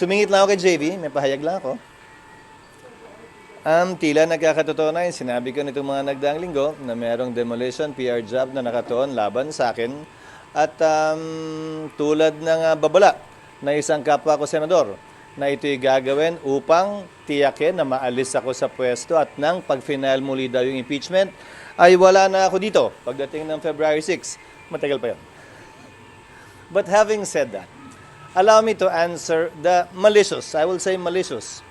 Tumingit lang ako kay JV, may pahayag lang ako. Um, tila nagkakatotoo na yun. Sinabi ko nitong mga nagdaang linggo na merong demolition PR job na nakatuon laban sa akin. At um, tulad ng uh, babala na isang kapwa ko senador na ito'y gagawin upang tiyakin na maalis ako sa pwesto at nang pag-final muli daw yung impeachment ay wala na ako dito pagdating ng February 6. Matagal pa yun. But having said that, allow me to answer the malicious, I will say malicious,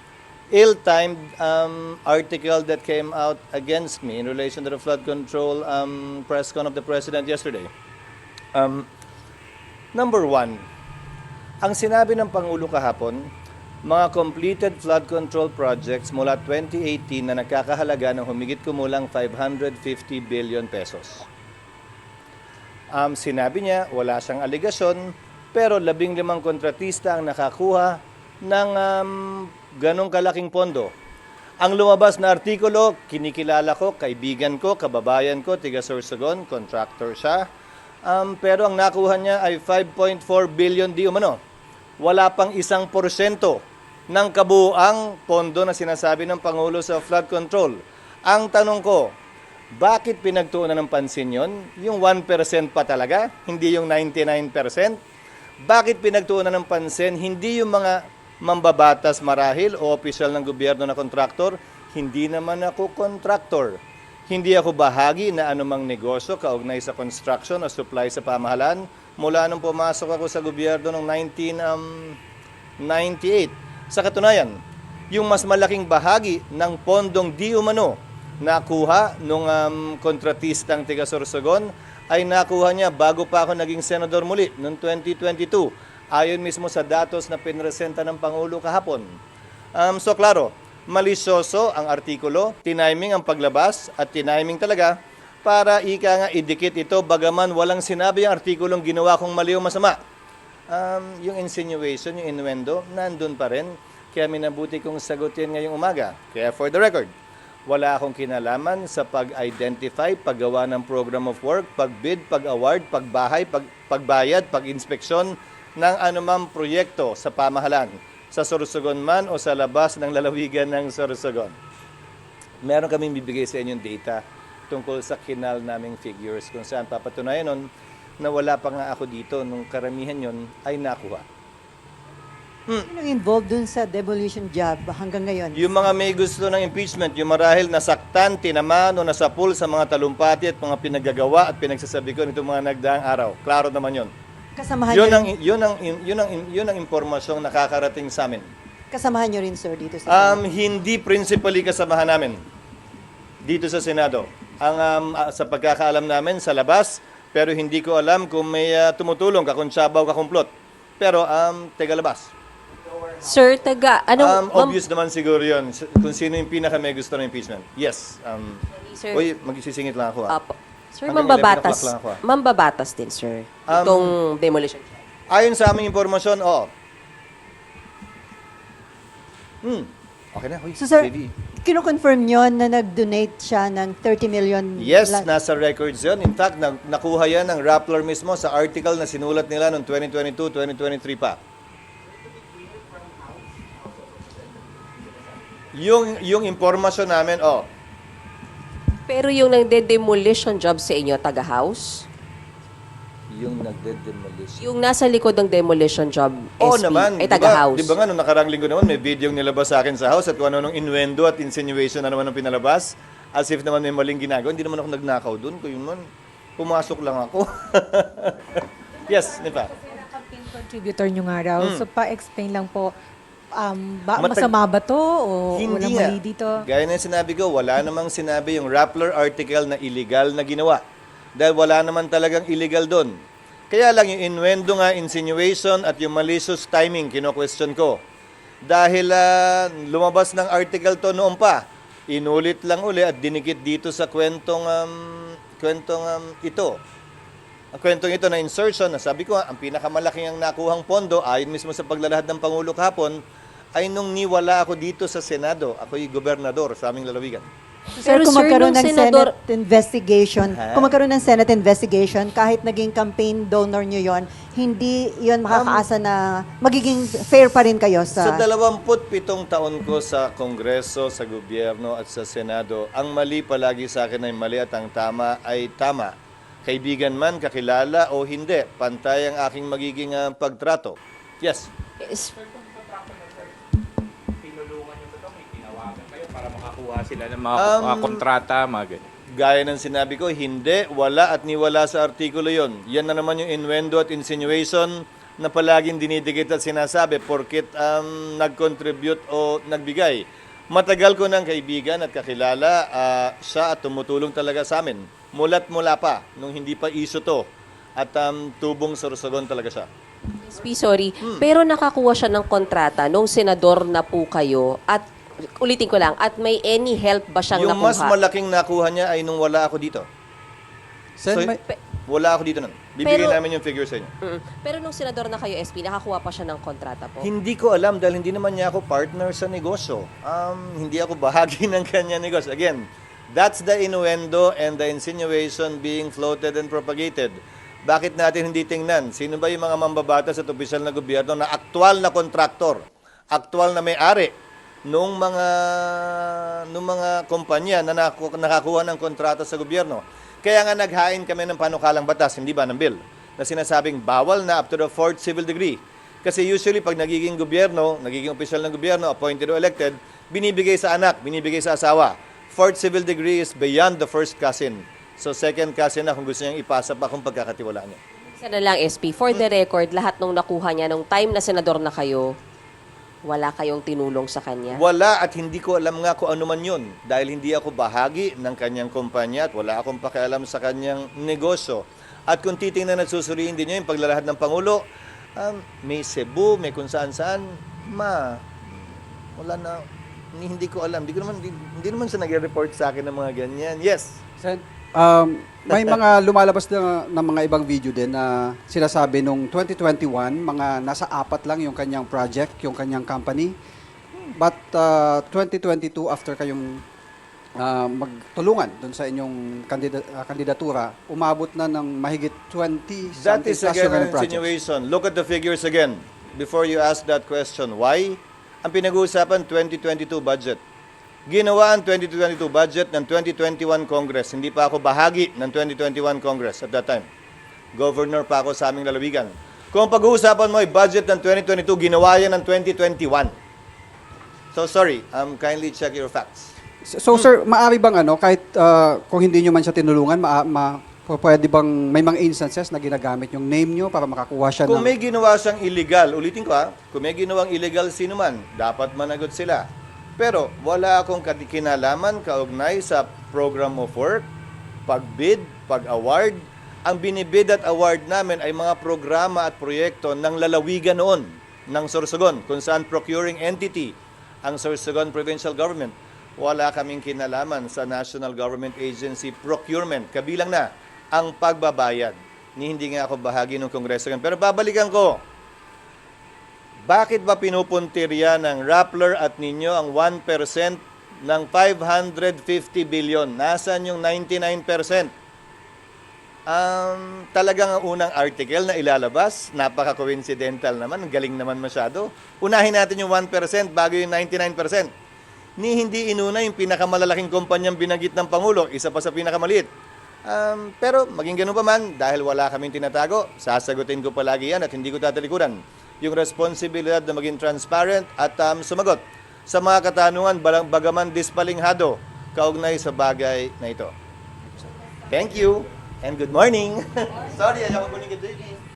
ill-timed um, article that came out against me in relation to the flood control um, press con of the President yesterday. Um, number one, ang sinabi ng Pangulo kahapon, mga completed flood control projects mula 2018 na nagkakahalaga ng humigit kumulang 550 billion pesos. Um, sinabi niya, wala siyang aligasyon, pero labing limang kontratista ang nakakuha ng um, ganong kalaking pondo. Ang lumabas na artikulo, kinikilala ko, kaibigan ko, kababayan ko, tiga Sorsogon, contractor siya. Um, pero ang nakuha niya ay 5.4 billion di umano. Wala pang isang porsyento ng kabuang pondo na sinasabi ng Pangulo sa flood control. Ang tanong ko, bakit pinagtuunan ng pansin yon? Yung 1% pa talaga, hindi yung 99%? Bakit pinagtuunan ng pansin, hindi yung mga mambabatas marahil o opisyal ng gobyerno na kontraktor? Hindi naman ako kontraktor. Hindi ako bahagi na anumang negosyo kaugnay sa construction o supply sa pamahalaan mula nung pumasok ako sa gobyerno noong 1998. Sa katunayan, yung mas malaking bahagi ng pondong di umano nakuha nung um, kontratistang tiga Sorsogon ay nakuha niya bago pa ako naging senador muli noong 2022 ayon mismo sa datos na pinresenta ng Pangulo kahapon. Um, so klaro, malisyoso ang artikulo, tiniming ang paglabas at tiniming talaga para ika nga idikit ito bagaman walang sinabi ang artikulong ginawa kong mali o masama. Um, yung insinuation, yung innuendo, nandun pa rin. Kaya minabuti kong sagutin ngayong umaga. Kaya for the record, wala akong kinalaman sa pag-identify, paggawa ng program of work, pag-bid, pag-award, pagbahay, pag pagbayad, pag-inspeksyon ng anumang proyekto sa pamahalaan, sa Sorsogon man o sa labas ng lalawigan ng Sorsogon. Meron kaming bibigay sa inyong data tungkol sa kinal naming figures kung saan papatunayan nun na wala pa nga ako dito nung karamihan yon ay nakuha. Sino involved dun sa demolition job hanggang ngayon? Yung mga may gusto ng impeachment, yung marahil nasaktan, tinamaan o nasapul sa mga talumpati at mga pinaggagawa at pinagsasabi ko nitong mga nagdaang araw. Klaro naman yon. Kasamahan Yun ang, yun ang, yun ang, yun ang impormasyong nakakarating sa amin. kasamahan nyo rin, sir, dito sa Um, hindi principally kasamahan namin dito sa Senado. Ang um, ah, sa pagkakaalam namin sa labas, pero hindi ko alam kung may ah, tumutulong, kakuntsaba o kakumplot. Pero um, tega labas. Sir, taga, Um, anong... ma'am- obvious naman siguro yun. S- Kung sino yung pinaka may gusto ng impeachment. Yes. Um, Sir, Uy, magsisingit lang ako. ah. Apo. Sir, Hanggang 11 mambabatas. o'clock lang ako, ah. Mambabatas din, sir. Um, Itong demolition. Ayon sa aming impormasyon, oo. Hmm. Okay na. Uy, So, sir, JV. kino-confirm nyo na nag-donate siya ng 30 million? Yes, la- nasa records yun. In fact, na- nakuha yan ng Rappler mismo sa article na sinulat nila noong 2022-2023 pa. Yung, yung impormasyon namin, oh, Pero yung nagde-demolition job sa inyo, taga-house? yung nagde-demolition. Yung nasa likod ng demolition job, Oo SP, naman. ay di ba- taga-house. Di ba nga, nung nakarang linggo naman, may video yung nilabas sa akin sa house at kung ano nung innuendo at insinuation na naman ang pinalabas. As if naman may maling ginagawa. Hindi naman ako nagnakaw doon. Kung yun man, pumasok lang ako. yes, di ba? campaign contributor nyo nga raw. So, pa-explain lang po, um, ba, Matag- masama ba to o walang nga. mali dito? Gaya na sinabi ko, wala namang sinabi yung Rappler article na illegal na ginawa. Dahil wala naman talagang illegal doon. Kaya lang yung innuendo nga, insinuation at yung malicious timing, kino-question ko. Dahil ah, lumabas ng article to noon pa, inulit lang uli at dinikit dito sa kwentong, um, kwentong um, ito. Ang kwentong ito na insertion, na sabi ko, ang pinakamalaking ang nakuhang pondo, ayon mismo sa paglalahad ng Pangulo kahapon, ay nung niwala ako dito sa Senado, ako'y gobernador sa aming lalawigan. Sir, Pero kung sir, magkaroon ng senador- Senate investigation, Ha? kung magkaroon ng Senate investigation, kahit naging campaign donor nyo yon, hindi yon makakaasa na magiging fair pa rin kayo Sa sa... 27 taon ko sa Kongreso, sa gobyerno at sa Senado, ang mali palagi sa akin ay mali at ang tama ay tama. Kaibigan man, kakilala o hindi, pantay ang aking magiging ah, pagtrato. Yes. Yes. tinulungan nyo ba ito? May tinawagan kayo para makakuha sila ng mga, Um, mga kontrata, mga ganyan. Gaya ng sinabi ko, hindi, wala at niwala sa artikulo yon. Yan na naman yung innuendo at insinuation na palaging dinidikit at sinasabi porkit um, nag-contribute o nagbigay. Matagal ko ng kaibigan at kakilala ah, siya at tumutulong talaga sa amin. Mulat mula pa, nung hindi pa iso to. At um, tubong sorsogon talaga siya. SP, sorry. Hmm. Pero nakakuha siya ng kontrata nung senador na po kayo at ulitin ko lang, at may any help ba siyang Yung nakuha? mas malaking nakuha niya ay nung wala ako dito. Sen, So, may- wala ako dito nun. Bibigyan Pero- namin yung figure sa inyo. Mm. Pero nung senador na kayo, SP, nakakuha pa siya ng kontrata po? Hindi ko alam dahil hindi naman niya ako partner sa negosyo. Um, hindi ako bahagi ng kanya negosyo. Again, that's the innuendo and the insinuation being floated and propagated. Bakit natin hindi tingnan? Sino ba yung mga mambabatas at opisyal na gobyerno na aktual na kontraktor, aktual na may-ari nung mga nung mga kumpanya na nakakuha ng kontrata sa gobyerno? Kaya nga naghain kami ng panukalang batas, hindi ba ng bill, na sinasabing bawal na up to the fourth civil degree. Kasi usually pag nagiging gobyerno, nagiging opisyal ng gobyerno, appointed or elected, binibigay sa anak, binibigay sa asawa. Fourth civil degree is beyond the first cousin. So second cousin na kung gusto niyang ipasa pa kung pagkakatiwalaan niya. Isa na lang, SP. For the record, lahat nung nakuha niya nung time na senador na kayo, wala kayong tinulong sa kanya? Wala at hindi ko alam nga kung ano man yun. Dahil hindi ako bahagi ng kanyang kumpanya at wala akong pakialam sa kanyang negosyo. At kung titingnan at susuriin din niyo yung paglalahad ng Pangulo, um, may Cebu, may kung saan saan, ma, wala na, hindi, hindi ko alam. Hindi, ko naman, hindi, hindi naman siya nag-report sa akin ng mga ganyan. Yes. Sen, um, may mga lumalabas na ng mga ibang video din na sinasabi nung 2021, mga nasa apat lang yung kanyang project, yung kanyang company. But uh, 2022, after kayong uh, magtulungan dun sa inyong kandida- uh, kandidatura, umabot na ng mahigit 20 That is again an insinuation. Look at the figures again before you ask that question. Why? Ang pinag-uusapan, 2022 budget. Ginawa ang 2022 budget ng 2021 Congress. Hindi pa ako bahagi ng 2021 Congress at that time. Governor pa ako sa aming lalawigan. Kung pag-uusapan mo ay budget ng 2022, ginawa yan ng 2021. So sorry, um, kindly check your facts. So sir, maaari bang ano, kahit uh, kung hindi nyo man siya tinulungan, ma, ma, p- pwede bang may mga instances na ginagamit yung name nyo para makakuha siya Kung ng... may ginawa siyang illegal, ulitin ko ha, kung may ginawang illegal sino man, dapat managot sila. Pero wala akong kinalaman kaugnay sa program of work, pagbid, pag-award. Ang binibid at award namin ay mga programa at proyekto ng lalawigan noon, ng Sorsogon, kung saan procuring entity ang Sorsogon Provincial Government. Wala kaming kinalaman sa National Government Agency procurement. Kabilang na ang pagbabayad. Ni hindi nga ako bahagi ng Kongreso. yan. Pero babalikan ko, bakit ba pinupuntirya ng Rappler at ninyo ang 1% ng 550 billion? Nasaan yung 99%? Um, talagang ang unang article na ilalabas, napaka-coincidental naman, galing naman masyado. Unahin natin yung 1% bago yung 99%. Ni hindi inuna yung pinakamalalaking kumpanyang binagit ng Pangulo, isa pa sa pinakamaliit. Um, pero maging ganun pa man, dahil wala kaming tinatago, sasagutin ko palagi yan at hindi ko tatalikuran. Yung responsibilidad na maging transparent at um, sumagot sa mga katanungan balang bagaman dispalinghado kaugnay sa bagay na ito. Thank you and good morning. Sorry, ayaw ko kunin